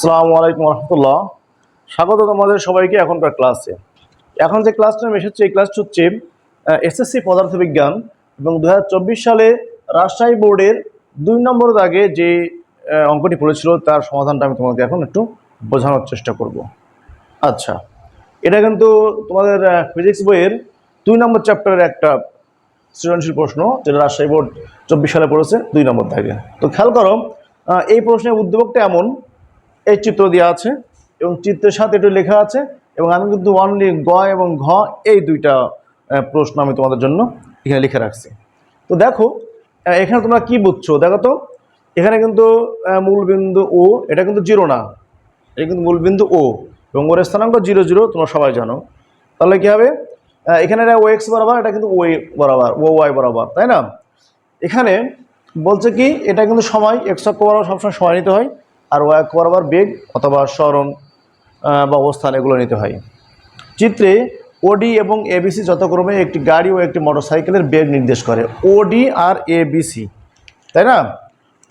আসসালামু আলাইকুম রহমতুল্লাহ স্বাগত তোমাদের সবাইকে এখনকার ক্লাসে। এখন যে ক্লাসটা আমি এসেছি, এই ক্লাসটা হচ্ছে এসএসসি পদার্থবিজ্ঞান এবং দু হাজার চব্বিশ সালে রাজশাহী বোর্ডের দুই নম্বর দাগে যে অঙ্কটি পড়েছিল, তার সমাধানটা আমি তোমাকে এখন একটু বোঝানোর চেষ্টা করব। আচ্ছা এটা কিন্তু তোমাদের ফিজিক্স বইয়ের দুই নম্বর চ্যাপ্টারের একটা সৃজনশীল প্রশ্ন, যেটা রাজশাহী বোর্ড চব্বিশ সালে পড়েছে, দুই নম্বর দাগে। তো খেয়াল করো এই প্রশ্নের উদ্যোগটা এমন এই চিত্র দেওয়া আছে এবং চিত্রের সাথে একটু লেখা আছে এবং আমি কিন্তু অনলি গ এবং ঘ এই দুইটা প্রশ্ন আমি তোমাদের জন্য এখানে লিখে রাখছি। তো দেখো এখানে তোমরা কি বুঝছ? দেখো তো, এখানে কিন্তু মূলবিন্দু ও এটা কিন্তু জিরো না। এটা কিন্তু মূলবিন্দু ও এবং ওর স্থানাঙ্ক জিরো জিরো, তোমরা সবাই জানো। তাহলে কি হবে? এখানে এটা ও এক্স বরাবর, এটা কিন্তু ওই বরাবর ও ওয়াই বরাবর, তাই না? এখানে বলছে কি, এটা কিন্তু সময় এক্স অক্ষ বরাবর সবসময় সময় নিতে হয়। আর ওয়াই অক্ষ বরাবর বেগ অথবা স্মরণ বা অবস্থান এগুলো নিতে হয়। চিত্রে ওডি এবং এবিসি যথাক্রমে একটি গাড়ি ও একটি মোটরসাইকেলের বেগ নির্দেশ করে। ওডি আর এবিসি তাই না?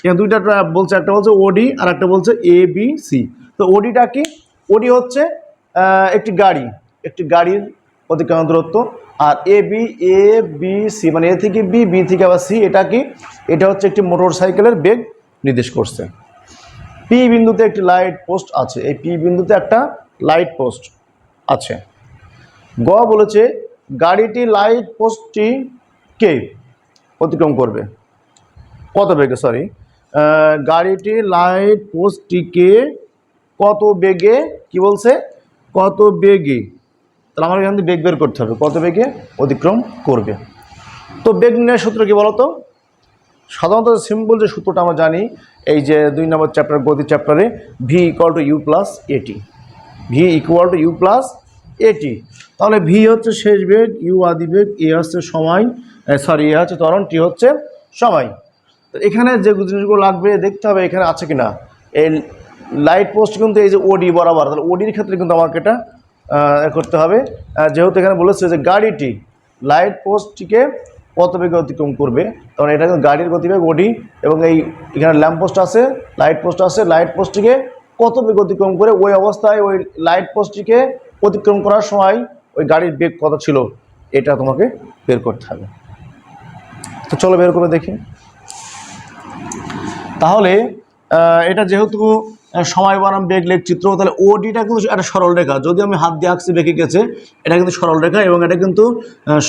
এখানে দুইটা বলছে, একটা বলছে ওডি আর একটা বলছে এ বি সি তো ওডিটা কি? ওডি হচ্ছে একটি গাড়ি, একটি গাড়ির অতিক্রান্ত দূরত্ব আর A B A B C মানে এ থেকে বি বি থেকে আবার সি এটা কি? এটা হচ্ছে একটি মোটর সাইকেলের বেগ নির্দেশ করছে। পি বিন্দুতে একটি লাইট পোস্ট আছে। এই পি বিন্দুতে একটা লাইট পোস্ট আছে। গ বলেছে, গাড়িটি লাইট পোস্টটি কে অতিক্রম করবে? কত বেগে? সরি গাড়িটি লাইট পোস্টটিকে কত বেগে? কি বলছে? কত বেগে? তাহলে আমার এখান থেকে বেগ বের করতে হবে। কত বেগে? অতিক্রম করবে। তো বেগ নির্ণয়ের সূত্র কি বলতো? সাধারণত সিম্পল যে সূত্রটা আমরা জানি, এই যে দুই নম্বর চ্যাপ্টার গতি চ্যাপ্টারে V equal to U plus AT V equal to U plus AT তাহলে ভি হচ্ছে শেষ বেগ ইউ আদি বেগ এ হচ্ছে সময় সরি এ হচ্ছে ত্বরণ টি হচ্ছে সময় তো এখানে যে জিনিসগুলো লাগবে, দেখতে হবে এখানে আছে কি না এই লাইট পোস্ট কিন্তু এই যে ওডি বরাবর, তাহলে ওডির ক্ষেত্রে কিন্তু আমাকে এটা করতে হবে। যেহেতু এখানে বলেছে যে গাড়িটি লাইট পোস্টটিকে কত বেগে অতিক্রম করবে। কারণ এটা কিন্তু গাড়ির গতিবেগ ওডি এবং এই এখানে ল্যাম্প পোস্ট আছে লাইট পোস্ট আছে লাইট পোস্টটিকে কত বেগ অতিক্রম করে ওই অবস্থায় ওই লাইট পোস্টটিকে অতিক্রম করার সময় ওই গাড়ির বেগ কত ছিল, এটা তোমাকে বের করতে হবে। তো চলো বের করে দেখি। তাহলে এটা যেহেতু সময় বনাম বেগ লেখ চিত্র, তাহলে ওডিটা কিন্তু একটা সরল রেখা। যদি আমি হাত দিয়ে আঁকছি বেঁকে গেছে, এটা কিন্তু সরল রেখা এবং এটা কিন্তু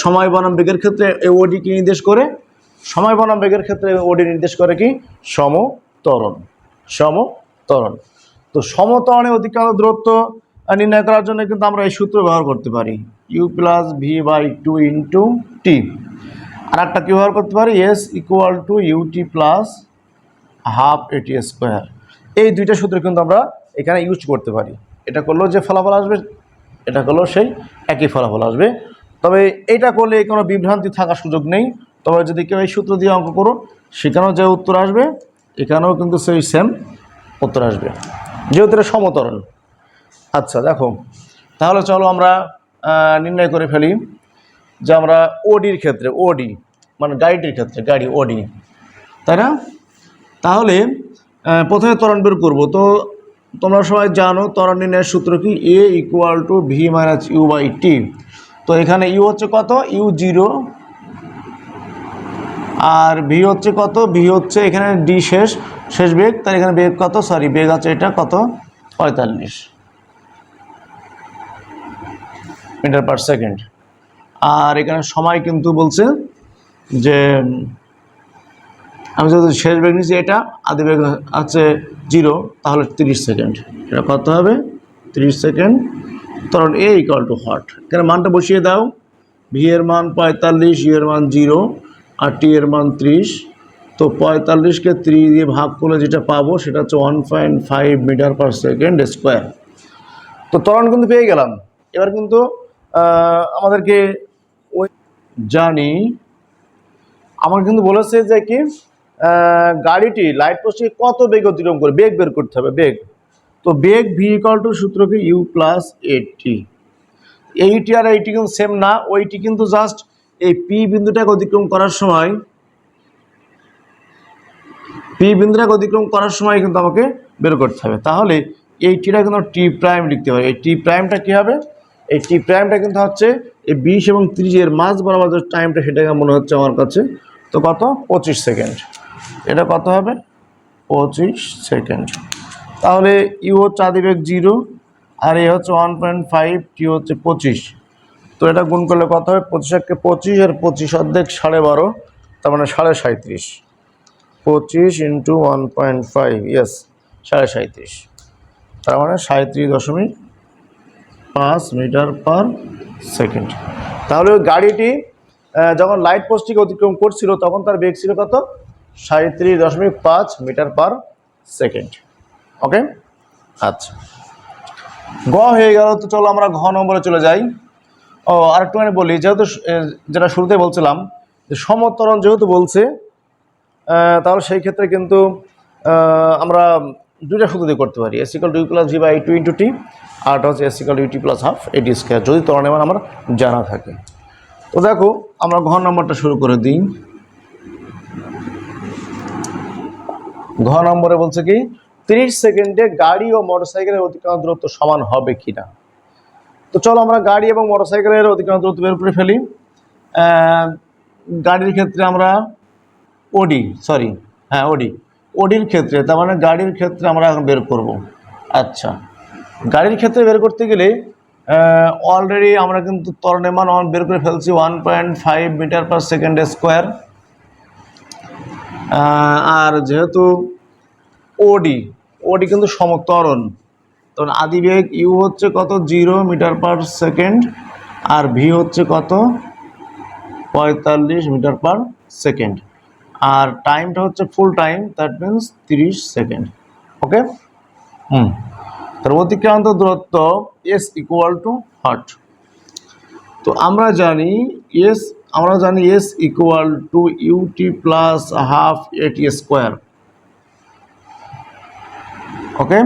সময় বনাম বেগের ক্ষেত্রে এই ওডি কি নির্দেশ করে? সময় বনাম বেগের ক্ষেত্রে ওডি নির্দেশ করে কি? সমতরণ। সমতরণ। তো সমতরণে অতিক্রান্ত দূরত্ব নির্ণয় করার জন্য কিন্তু আমরা এই সূত্র ব্যবহার করতে পারি। U plus V by two into T আর একটা কী ব্যবহার করতে পারি? S equal to UT plus half AT square এই দুইটা সূত্র কিন্তু আমরা এখানে ইউজ করতে পারি। এটা করলেও যে ফলাফল আসবে, এটা করলেও সেই একই ফলাফল আসবে। তবে এটা করলে কোনো বিভ্রান্তি থাকার সুযোগ নেই। তবে যদি কেউ এই সূত্র দিয়ে অঙ্ক করো সেখানেও যে উত্তর আসবে, এখানেও কিন্তু সেই সেম উত্তর আসবে। যেহেতু এটা সমতরণ। আচ্ছা দেখো। তাহলে চলো আমরা নির্ণয় করে ফেলি যে আমরা ওডির ক্ষেত্রে ওডি মানে গাড়িটির ক্ষেত্রে, গাড়ি ওডি তাই না? তাহলে প্রথমে ত্বরণ বের করব। তো তোমরা সবাই জানো ত্বরণ নির্ণয়ের সূত্র কি? A equal to V minus U by T তো এখানে ইউ হচ্ছে কত? ইউ জিরো আর ভি হচ্ছে কত? ভি হচ্ছে এখানে ডি শেষ। শেষ বেগ? তার এখানে বেগ কত? সরি বেগ আছে এটা কত? পঁয়তাল্লিশ। Metre per second. আর এখানে সময় কিন্তু বলছে যে আমি যদি শেষ বেগ নিচ্ছি এটা আদি বেগ আছে জিরো তাহলে তিরিশ সেকেন্ড এটা কত হবে? তিরিশ সেকেন্ড তখন এ ইকাল টু হট এখানে মানটা বসিয়ে দাও। ভি এর মান পঁয়তাল্লিশ ইউ এর মান জিরো আর টি এর মান ত্রিশ। তো পঁয়তাল্লিশকে ত্রিশ দিয়ে ভাগ করলে যেটা পাবো, সেটা হচ্ছে one point five metre per second square তো তরণ কিন্তু পেয়ে গেলাম। এবার কিন্তু আমাদেরকে ওই জানি, আমার কিন্তু বলেছে যে কি গাড়িটি লাইট পোস্টে কত বেগ অতিক্রম করে? বেগ বের করতে হবে, বেগ। তো বেগ ভি ইকাল টু সূত্রকে ইউ প্লাস এইটি এইটি আর এইটি কিন্তু সেম না, ওইটি কিন্তু জাস্ট এই পি বিন্দুটাকে অতিক্রম করার সময় পি বিন্দুটাকে অতিক্রম করার সময় কিন্তু আমাকে বের করতে হবে। তাহলে এই টিটা কিন্তু টি প্রাইম লিখতে হবে। এই টি প্রাইমটা কী হবে? এই টি প্রাইমটা কিন্তু হচ্ছে এই বিশ এবং ত্রিশের মাঝ বরাবর টাইমটা সেটাকে মনে হচ্ছে আমার কাছে, তো কত? পঁচিশ সেকেন্ড। এটা কত হবে? পঁচিশ সেকেন্ড। তাহলে ইউ হচ্ছে আদিবেগ জিরো আর এ হচ্ছে ওয়ান পয়েন্ট ফাইভ টি হচ্ছে পঁচিশ। তো এটা গুণ করলে কত হবে? পঁচিশ একে পঁচিশ আর পঁচিশ অর্ধেক সাড়ে বারো, তার মানে সাড়ে সাঁত্রিশ পঁচিশ into one point five yes সাড়ে সাঁত্রিশ তার মানে সাঁত্রিশ দশমিক পাঁচ মিটার পার সেকেন্ড। তাহলে ওই গাড়িটি যখন লাইট পোস্টটিকে অতিক্রম করছিল, তখন তার বেগ ছিল কত? সাঁত্রিশ দশমিক পাঁচ মিটার পার সেকেন্ড। ওকে? আচ্ছা। গ হয়ে গেল তো চলো আমরা ঘ নম্বরে চলে যাই। ও আরেকটুখানি বলি, যেহেতু যেটা শুরুতে বলছিলাম, যে সমতরণ যেহেতু বলছে তাহলে সেই ক্ষেত্রে কিন্তু আমরা দুইটা সূত্র দিয়ে করতে পারি। S equal to plus G by two into T আরটা হচ্ছে S equal UT plus half AT square যদি তরণের মান আমার জানা থাকে। তো দেখো, আমরা ঘ নম্বরটা শুরু করে দিই। ঘ নম্বরে বলছে কি, তিরিশ সেকেন্ডে গাড়ি ও মোটরসাইকেলের অতিক্রম দূরত্ব সমান হবে কিনা? তো চলো আমরা গাড়ি এবং মোটরসাইকেলের অতিক্রম দূরত্ব বের করে ফেলি গাড়ির ক্ষেত্রে আমরা ওডি সরি হ্যাঁ ওডি ওডির ক্ষেত্রে, তার মানে গাড়ির ক্ষেত্রে আমরা এখন বের করব। আচ্ছা গাড়ির ক্ষেত্রে বের করতে গেলে অলরেডি আমরা কিন্তু ত্বরণের মান বের করে ফেলছি one point five metre per second square আর যেহেতু ওডি ওডি কিন্তু সমতরণ। তখন আদিবেগ ইউ হচ্ছে কত? জিরো মিটার পার সেকেন্ড আর ভি হচ্ছে কত? পঁয়তাল্লিশ মিটার পার সেকেন্ড আর টাইমটা হচ্ছে ফুল টাইম দ্যাট মিন্স তিরিশ সেকেন্ড ওকে হুম। তার অতিক্রান্ত দূরত্ব এস ইকুয়াল টু হার্ট তো আমরা জানি এস আমরা জানি S equal to UT plus half AT square okay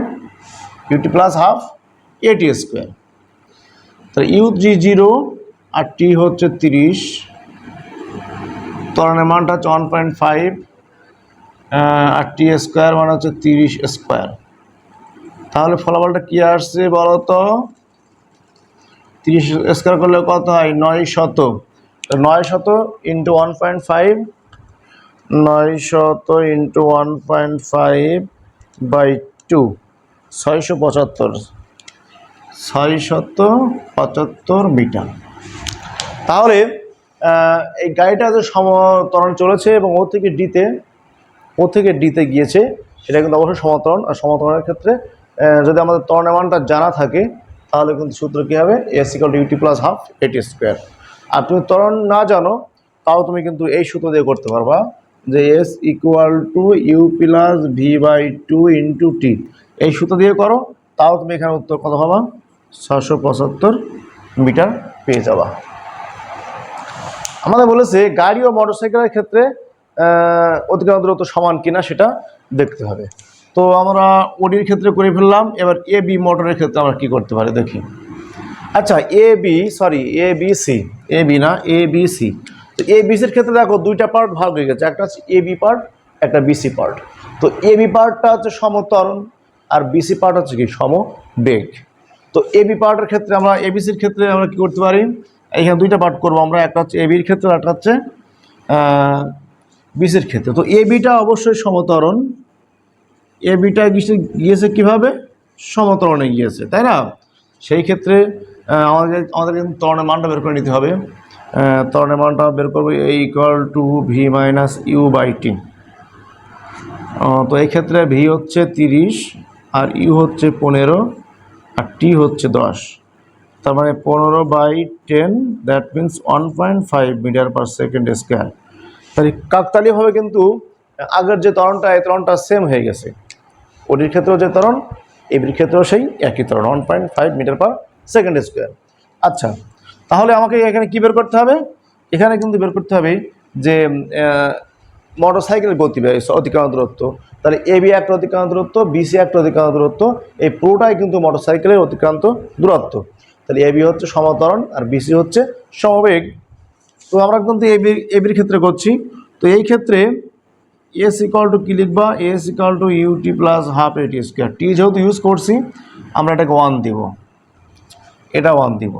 UT plus half AT square তো ইউ জি জিরো আর টি হচ্ছে তিরিশ। ত্বরণের মানটা হচ্ছে ওয়ান পয়েন্ট ফাইভ আর টি স্কোয়ার মানে হচ্ছে তিরিশ স্কোয়ার তাহলে ফলাফলটা কী আসছে বলো তো তিরিশ স্কোয়ার করলে কত হয়? নয় শত নয় শত ইন্টু ওয়ান পয়েন্ট ফাইভ নয় শত into one point five by two ছয়শো পঁচাত্তর, ছয়শত পঁচাত্তর মিটার। তাহলে এই গাড়িটা যে সমতরণ চলেছে এবং ও থেকে ডিতে, ও থেকে ডিতে গিয়েছে সেটা কিন্তু অবশ্যই সমতরণ, আর সমতরণের ক্ষেত্রে যদি আমাদের ত্বরণের মানটা জানা থাকে, তাহলে কিন্তু সূত্র কী হবে? S equal to UT plus half AT square আর তুমি ত্বরণ না জানো, তাও তুমি কিন্তু এই সূত্র দিয়ে করতে পারবা যে S equal to U plus V by two into T এই সূত্র দিয়ে করো, তাও তুমি এখানে উত্তর কত পাবা? ছশো পঁচাত্তর মিটার পেয়ে যাবা। আমাদের বলেছে গাড়ি ও মোটরসাইকেলের ক্ষেত্রে অতিক্রম দূরত্ব সমান কিনা সেটা দেখতে হবে। তো আমরা ওডির ক্ষেত্রে করে ফেললাম, এবার এ বি মোটরের ক্ষেত্রে আমরা কি করতে পারি? দেখি। আচ্ছা A B sorry A B C A B না এ বি সি তো এ বি সির ক্ষেত্রে দেখো দুইটা পার্ট ভাগ হয়ে গেছে। একটা হচ্ছে এ বি পার্ট একটা বিসি পার্ট তো এ বি পার্টটা হচ্ছে সমতরণ আর বিসি পার্ট হচ্ছে কি? সম সমবেগ। তো এ বি পার্টের ক্ষেত্রে আমরা এবিসির ক্ষেত্রে আমরা কি করতে পারি? এখানে দুইটা পার্ট করব আমরা, একটা হচ্ছে এ বির ক্ষেত্রে একটা হচ্ছে বিসির ক্ষেত্রে। তো এ বিটা অবশ্যই সমতরণ। এ বিটা গিয়েছে কীভাবে? সমতরণে গিয়েছে, তাই না? সেই ক্ষেত্রে আমাদের আমাদের কিন্তু ত্বরণের মানটা বের করে নিতে হবে। আহ, ত্বরণের মানটা বের করব এই equal to V minus U by T তো এই ক্ষেত্রে ভি হচ্ছে তিরিশ আর ইউ হচ্ছে পনেরো আর টি হচ্ছে দশ। তার মানে পনেরো by ten that means one point five metre per second square তাহলে কাকতালীয়ভাবে কিন্তু আগের যে তরণটা এই তরণটা সেম হয়ে গেছে। ওটির ক্ষেত্রেও যে ত্বরণ এবির ক্ষেত্রেও সেই একই তরণ one point five metre per second square আচ্ছা তাহলে আমাকে এখানে কী বের করতে হবে? এখানে কিন্তু বের করতে হবে যে মোটর সাইকেলের গতি অতিক্রান্ত দূরত্ব। তাহলে এ বি একটা অতিক্রান্ত দূরত্ব বিসি একটা অতিক্রান্ত দূরত্ব, এই পুরোটাই কিন্তু মোটর সাইকেলের অতিক্রান্ত দূরত্ব। তাহলে এ বি হচ্ছে সমতরণ আর বিসি হচ্ছে সমবেগ। তো আমরা কিন্তু এ বি এবির ক্ষেত্রে করছি। তো এই ক্ষেত্রে এস ইকাল টু কী লিখবা? S equal to UT plus half AT square T যেহেতু ইউজ করছি, আমরা এটাকে ওয়ান দিব। এটা ওয়ান দিব।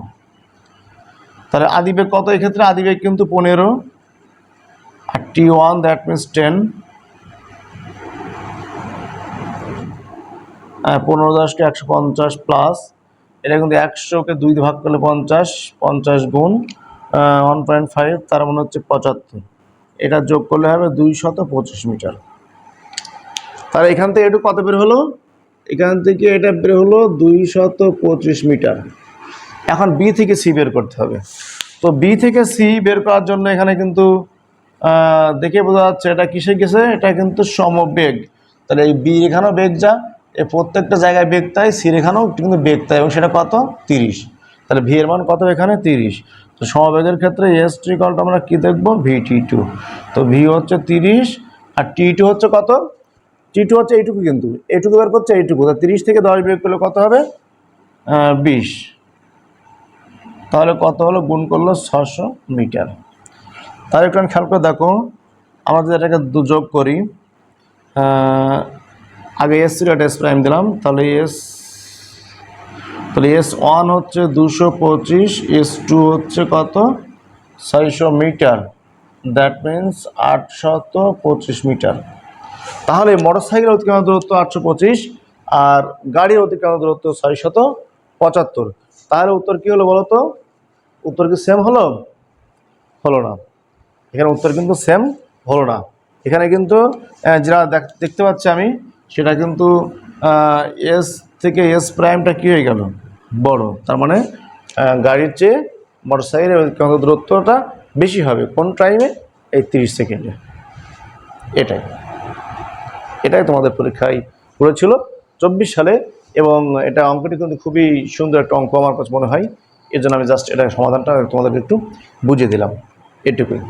তাহলে আদিবেগ কত এক্ষেত্রে? আদিবেগ কিন্তু পনেরো। আর T one that means ten হ্যাঁ পনেরো দশকে একশো পঞ্চাশ প্লাস এটা কিন্তু একশোকে দুই ভাগ করলে পঞ্চাশ পঞ্চাশ গুণ ওয়ান পয়েন্ট ফাইভ তার মানে হচ্ছে পঁচাত্তর। এটা যোগ করলে হবে দুই শত পঁচিশ মিটার। তাহলে এখান থেকে একটু কত বের হলো? এখান থেকে এটা বের হলো দুই শত পঁচিশ মিটার। এখন বি থেকে সি বের করতে হবে। তো বি থেকে সি বের করার জন্য এখানে কিন্তু দেখে বোঝা যাচ্ছে এটা কিসে গেছে? এটা কিন্তু সমবেগ। তাহলে এই বি এখানেও বেগ যা এই প্রত্যেকটা জায়গায় বেগ তাই সি এখানেও কিন্তু বেগ তাই, এবং সেটা কত? তিরিশ। তাহলে ভি এর মান কত এখানে? তিরিশ। তো সমবেগের ক্ষেত্রে এস ট্রিকলটা আমরা কী দেখব? ভি টি টু তো ভি হচ্ছে তিরিশ, আর টি টু হচ্ছে কত? টি টু হচ্ছে এইটুকু কিন্তু। এইটুকু বের করছে এইটুকু। তা তিরিশ থেকে দশ বিয়োগ করলে কত হবে? বিশ। তাহলে কত হলো? গুণ করল ছশো মিটার। তাহলে একটু খেয়াল করে দেখো আমাদের এটাকে দু যোগ করি আগে এস ছিল, এটা এস প্রাইম দিলাম, তাহলে এস তাহলে এস ওয়ান হচ্ছে দুশো পঁচিশ এস টু হচ্ছে কত? ছয়শো মিটার। দ্যাট মিন্স আটশত পঁচিশ মিটার। তাহলে মোটর সাইকেল অতিক্রম দূরত্ব আটশো পঁচিশ, আর গাড়ির অতিক্রম দূরত্ব ছয়শত পঁচাত্তর। তাহলে উত্তর কী হলো বলো তো উত্তর কি সেম হলো? হলো না। এখানে উত্তর কিন্তু সেম হলো না। এখানে কিন্তু যেটা দেখ- দেখতে পাচ্ছি আমি, সেটা কিন্তু এস থেকে এস প্রাইমটা কী হয়ে গেল? বড়। তার মানে গাড়ির চেয়ে মোটর সাইকেলের অতিক্রান্ত দূরত্বটা বেশি হবে। কোন টাইমে এই তিরিশ সেকেন্ডে এটাই। এটাই তোমাদের পরীক্ষায় করেছিল চব্বিশ সালে এবং এটা অঙ্কটি কিন্তু খুবই সুন্দর একটা অঙ্ক আমার কাছে মনে হয়। এর জন্য আমি জাস্ট এটা সমাধানটা তোমাদেরকে একটু বুঝিয়ে দিলাম এটুকুই।